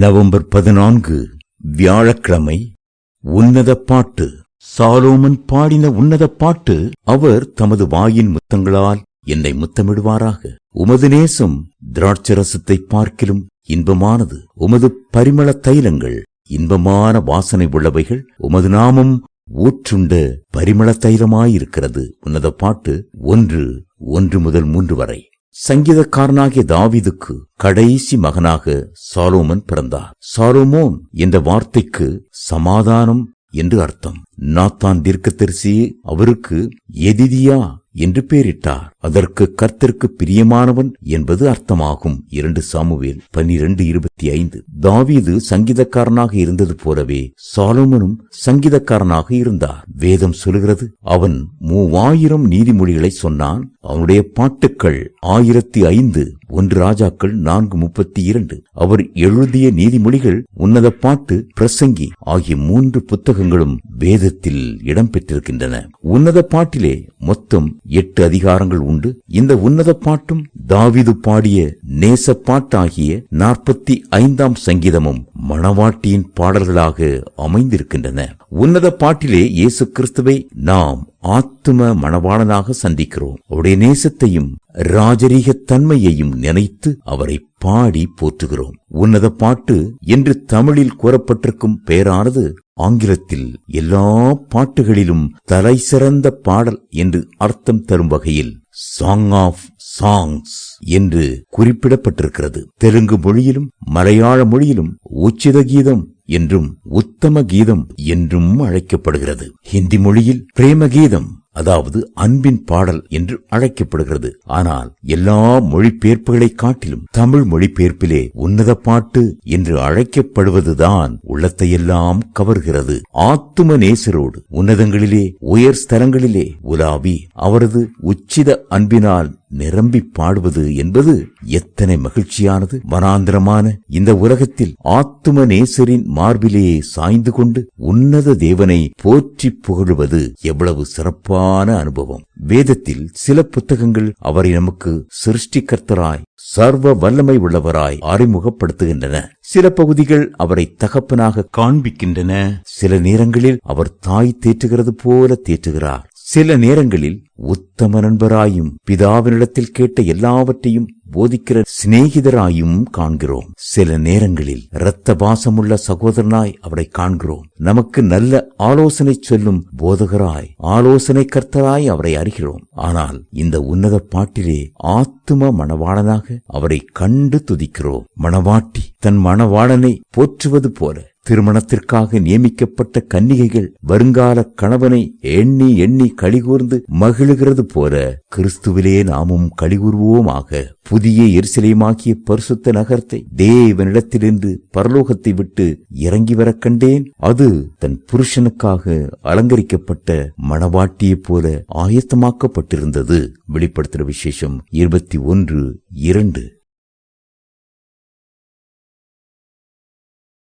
November பதினான்கு வியாழக்கிழமை உன்னத பாட்டு. சாலோமன் பாடின உன்னத பாட்டு அவர் தமது வாயின் முத்தங்களால் என்னை முத்தமிடுவாராக. உமது நேசம் திராட்சரசத்தை பார்க்கிலும் இன்பமானது. உமது பரிமள தைலங்கள் இன்பமான வாசனை உள்ளவைகள். உமது நாமம் ஊற்றுண்ட பரிமள தைலமாயிருக்கிறது. உன்னத பாட்டு ஒன்று ஒன்று முதல் மூன்று வரை. சங்கீதக்காரனாகிய தாவிதுக்கு கடைசி மகனாக சாலோமன் பிறந்தார். சாலோமோன் என்ற வார்த்தைக்கு சமாதானம் என்று அர்த்தம். நாத்தான் தீர்க்கதரிசி அவருக்கு எதிதியா என்று பெயரிட்டார் அதற்கு கர்த்தருக்கு பிரியமானவன் என்பது அர்த்தமாகும். இரண்டு சாமுவேல் பன்னிரண்டு இருபத்தி ஐந்து. தாவீது சங்கீதக்காரனாக இருந்தது போலவே சாலோமனும் சங்கீதக்காரனாக இருந்தார். வேதம் சொல்கிறது அவன் மூவாயிரம் நீதிமொழிகளை சொன்னான். அவனுடைய பாட்டுக்கள் ஆயிரத்தி ஐந்து ஒன்று ராஜாக்கள் நான்கு முப்பத்தி இரண்டு. அவர் எழுதிய நீதிமொழிகள் உன்னத பாட்டு பிரசங்கி ஆகிய மூன்று புத்தகங்களும் வேதத்தில் இடம்பெற்றிருக்கின்றன. உன்னத பாட்டிலே மொத்தம் எட்டு அதிகாரங்கள் உண்டு. இந்த உன்னத பாட்டும் தாவிது பாடிய நேச பாட்டாகிய நாற்பத்தி ஐந்தாம் சங்கீதமும் மணவாட்டியின் பாடல்களாக அமைந்திருக்கின்றன. உன்னத பாட்டிலே இயேசு கிறிஸ்துவை நாம் ஆத்தும மணவாளனாக சந்திக்கிறோம். அவருடைய நேசத்தையும் ராஜரீக தன்மையையும் நினைத்து அவரை பாடி போற்றுகிறோம். உன்னத பாட்டு என்று தமிழில் கூறப்பட்டிருக்கும் பெயரானது ஆங்கிலத்தில் எல்லா பாட்டுகளிலும் தலை சிறந்த பாடல் என்று அர்த்தம் தரும் வகையில் சாங் ஆஃப் சாங்ஸ் என்று குறிப்பிடப்பட்டிருக்கிறது. தெலுங்கு மொழியிலும் மலையாள மொழியிலும் உச்சித கீதம் என்றும் உத்தம கீதம் என்றும் அழைக்கப்படுகிறது. ஹிந்தி மொழியில் பிரேம கீதம் அதாவது அன்பின் பாடல் என்று அழைக்கப்படுகிறது. ஆனால் எல்லா மொழிபெயர்ப்புகளை காட்டிலும் தமிழ் மொழிபெயர்ப்பிலே உன்னத பாட்டு என்று அழைக்கப்படுவதுதான் உள்ளத்தையெல்லாம் கவர்கிறது. ஆத்தும நேசரோடு உன்னதங்களிலே உயர் ஸ்தலங்களிலே உலாவி அவரது உச்சித அன்பினால் நிரம்பி பாடுவது என்பது எத்தனை மகிழ்ச்சியானது. வனாந்திரமான இந்த உலகத்தில் ஆத்தும நேசரின் மார்பிலேயே சாய்ந்து கொண்டு உன்னத தேவனை போற்றி புகழுவது எவ்வளவு சிறப்பான அனுபவம். வேதத்தில் சில புத்தகங்கள் அவரை நமக்கு சிருஷ்டிகர்த்தராய் சர்வ வல்லமை உள்ளவராய் அறிமுகப்படுத்துகின்றன. சில பகுதிகள் அவரை தகப்பனாக காண்பிக்கின்றன. சில நேரங்களில் அவர் தாய் தேற்றுகிறது போல தேற்றுகிறார். சில நேரங்களில் உத்தம நண்பராயும் பிதாவினிடத்தில் கேட்ட எல்லாவற்றையும் போதிக்கிற சிநேகிதராயும் காண்கிறோம். சில நேரங்களில் இரத்த பாசமுள்ள சகோதரனாய் அவரை காண்கிறோம். நமக்கு நல்ல ஆலோசனை சொல்லும் போதகராய் ஆலோசனை கர்த்தராய் அவரை அறிகிறோம். ஆனால் இந்த உன்னத பாட்டிலே ஆத்தும மணவாளனாக அவரை கண்டு துதிக்கிறோம். மணவாட்டி தன் மணவாளனை போற்றுவது போல திருமணத்திற்காக நியமிக்கப்பட்ட கன்னிகைகள் வருங்கால கணவனை எண்ணி எண்ணி கழிகூர்ந்து மகிழுகிறது போல கிறிஸ்துவிலே நாமும் கழிகூர்வோமாக. புதிய எரிசலையுமாக்கிய பரிசுத்த நகரத்தை தேவனிடத்திலிருந்து பரலோகத்தை விட்டு இறங்கி வரக் கண்டேன். அது தன் புருஷனுக்காக அலங்கரிக்கப்பட்ட மணவாட்டியைப் போல ஆயத்தமாக்கப்பட்டிருந்தது. வெளிப்படுத்துகிற விசேஷம் இருபத்தி ஒன்று இரண்டு.